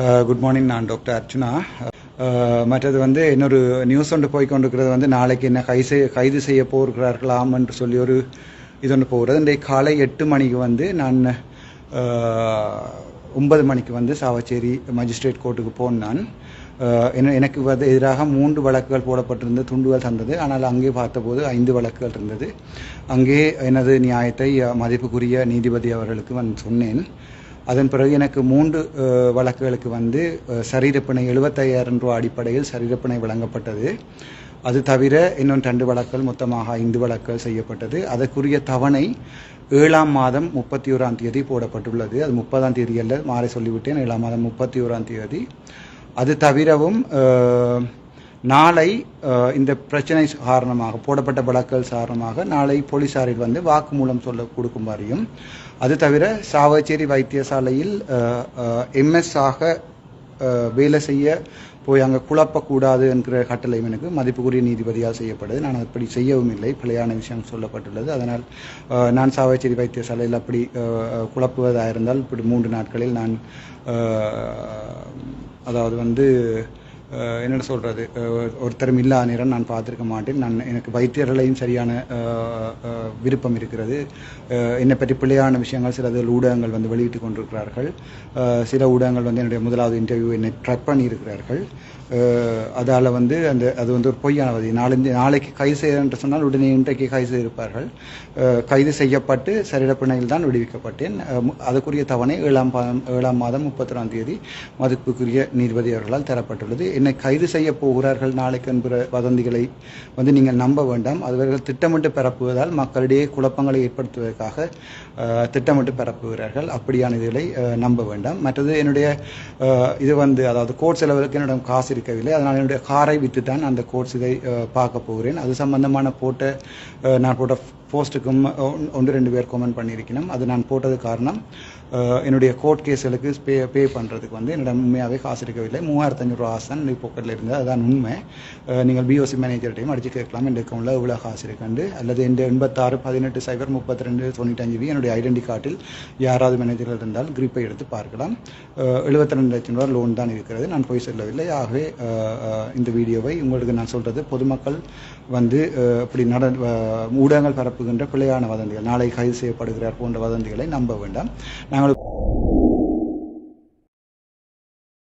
Uh, good morning நான் doctor Archuna. Uh, மற்றது வந்து இன்னொரு நியூஸ் ஒன்று போய் கொண்டிருக்கிறது வந்து நாளைக்கு என்ன கைது செய்ய கைது செய்ய போகிறார்களாம் என்று சொல்லி ஒரு இது ஒன்று போகிறது. இன்றைக்கு காலை எட்டு மணிக்கு வந்து நான் uh, ஒன்பது மணிக்கு வந்து சாவச்சேரி மஜிஸ்ட்ரேட் கோர்ட்டுக்கு போனான் நான். என்ன எனக்கு வந்து எதிராக மூன்று வழக்குகள் போடப்பட்டிருந்த துண்டுகள் தந்தது. ஆனால் அங்கே பார்த்தபோது ஐந்து வழக்குகள் இருந்தது. அங்கே எனது நியாயத்தை மதிப்புக்குரிய நீதிபதி அவர்களுக்கு வந்து சொன்னேன். அதன் பிறகு எனக்கு மூன்று வழக்குகளுக்கு வந்து சரீரப்பிணை எழுபத்தையாயிரம் ரூபா அடிப்படையில் சரீரப்பிணை வழங்கப்பட்டது. அது தவிர இன்னும் ரெண்டு வழக்குகள் மொத்தமாக ஐந்து வழக்குகள் செய்யப்பட்டது. அதற்குரிய தவணை ஏழாம் மாதம் முப்பத்தி ஓராம் தேதி போடப்பட்டுள்ளது. அது முப்பதாம் தேதி அல்ல மாறி சொல்லிவிட்டேன். ஏழாம் மாதம் முப்பத்தி ஓராம் தேதி. அது தவிரவும் நாளை இந்த பிரச்சனை காரணமாக போடப்பட்ட வழக்குகள் காரணமாக நாளை போலீசாரில் வந்து வாக்குமூலம் சொல்ல கொடுக்குமாறியும் அது தவிர சாவச்சேரி வைத்தியசாலையில் எம்எஸ் ஆக வேலை செய்ய போய் அங்கே குழப்பக்கூடாது என்கிற கட்டளை எனக்கு மதிப்புக்குரிய நீதிபதியால் செய்யப்படுது நான் அப்படி செய்யவும் இல்லை. பிழையான விஷயம் சொல்லப்பட்டுள்ளது. அதனால் நான் சாவச்சேரி வைத்தியசாலையில் அப்படி குழப்புவதாக இருந்தால் இப்படி மூன்று நாட்களில் நான் அதாவது வந்து என்னென்ன சொல்கிறது ஒருத்தரும் இல்லாத நேரம் நான் பார்த்துருக்க மாட்டேன். நான் எனக்கு வைத்தியர்களையும் சரியான விருப்பம் இருக்கிறது. என்னை பற்றி பிள்ளையான விஷயங்கள் சில இதில் ஊடகங்கள் வந்து வெளியிட்டு கொண்டிருக்கிறார்கள். சில ஊடகங்கள் வந்து என்னுடைய முதலாவது இன்டர்வியூ என்னை ட்ரக் பண்ணியிருக்கிறார்கள். அதால் வந்து அந்த அது வந்து ஒரு பொய்யானது நாளைந்து நாளைக்கு கைது செய்ய என்று சொன்னால் உடனே இன்றைக்கு கைது செய்திருப்பார்கள். கைது செய்யப்பட்டு சரீரப்பிணையில் தான் விடுவிக்கப்பட்டேன். அதுக்குரிய தவணை ஏழாம் ஏழாம் மாதம் முப்பத்தொராம் தேதி மதிப்புக்குரிய நீதிபதி அவர்களால் தரப்பட்டுள்ளது. என்னை கைது செய்ய போகிறார்கள் நாளைக்கு என்கிற வதந்திகளை வந்து நீங்கள் நம்ப வேண்டாம். அதுவர்கள் திட்டமிட்டு பரப்புவதால் மக்களிடையே குழப்பங்களை ஏற்படுத்துவதற்காக திட்டமிட்டு பரப்புகிறார்கள். அப்படியான இதுகளை நம்ப வேண்டாம். மற்றது என்னுடைய இது வந்து அதாவது கோர்ட் செலவுக்கு என்னிடம் காசு இருக்கவில்லை. அதனால் என்னுடைய காரை விற்று தான் அந்த கோர்ட்ஸ் இதை பார்க்க போகிறேன். அது சம்பந்தமான போட்ட நான் போட்ட போஸ்ட்டுக்கும் ஒன்- ஒன்று ரெண்டு பேர் கமெண்ட் பண்ணியிருக்கணும். அது நான் போட்டது காரணம் என்னுடைய கோர்ட் கேஸ்களுக்கு பே பே பண்ணுறதுக்கு வந்து என்னோட உண்மையாகவே காசு இருக்கவில்லை. மூவாயிரத்து ஐநூறுரூவா காசு தான் இப்போ பாக்கெட்டில் இருந்தது அதுதான் உண்மை. நீங்கள் பிஓசி மேனேஜர்கிட்டையும் அடிச்சு கேட்கலாம். என் அக்கௌண்ட்டில் இவ்வளோ காசு இருக்குண்டு. அல்லது என் எண்பத்தாறு பதினெட்டு சைபர் முப்பத்தி ரெண்டு தொண்ணூற்றஞ்சு வி என்னுடைய ஐடென்டி கார்டில் யாராவது மேனேஜர்கள் இருந்தால் கிரிப்பை எடுத்து பார்க்கலாம். எழுபத்தி ரெண்டு லட்சம் ரூபா லோன் தான் இருக்கிறது. நான் போய் செல்லவில்லை. ஆகவே இந்த வீடியோவை உங்களுக்கு நான் சொல்கிறது பொதுமக்கள் வந்து இப்படி நட ஊடகங்கள் பரப்ப பரப்புகின்ற பிழையான வதந்திகள். நாளை கைது செய்யப்படுகிறார் போன்ற வதந்திகளை நம்ப வேண்டாம். நாங்கள்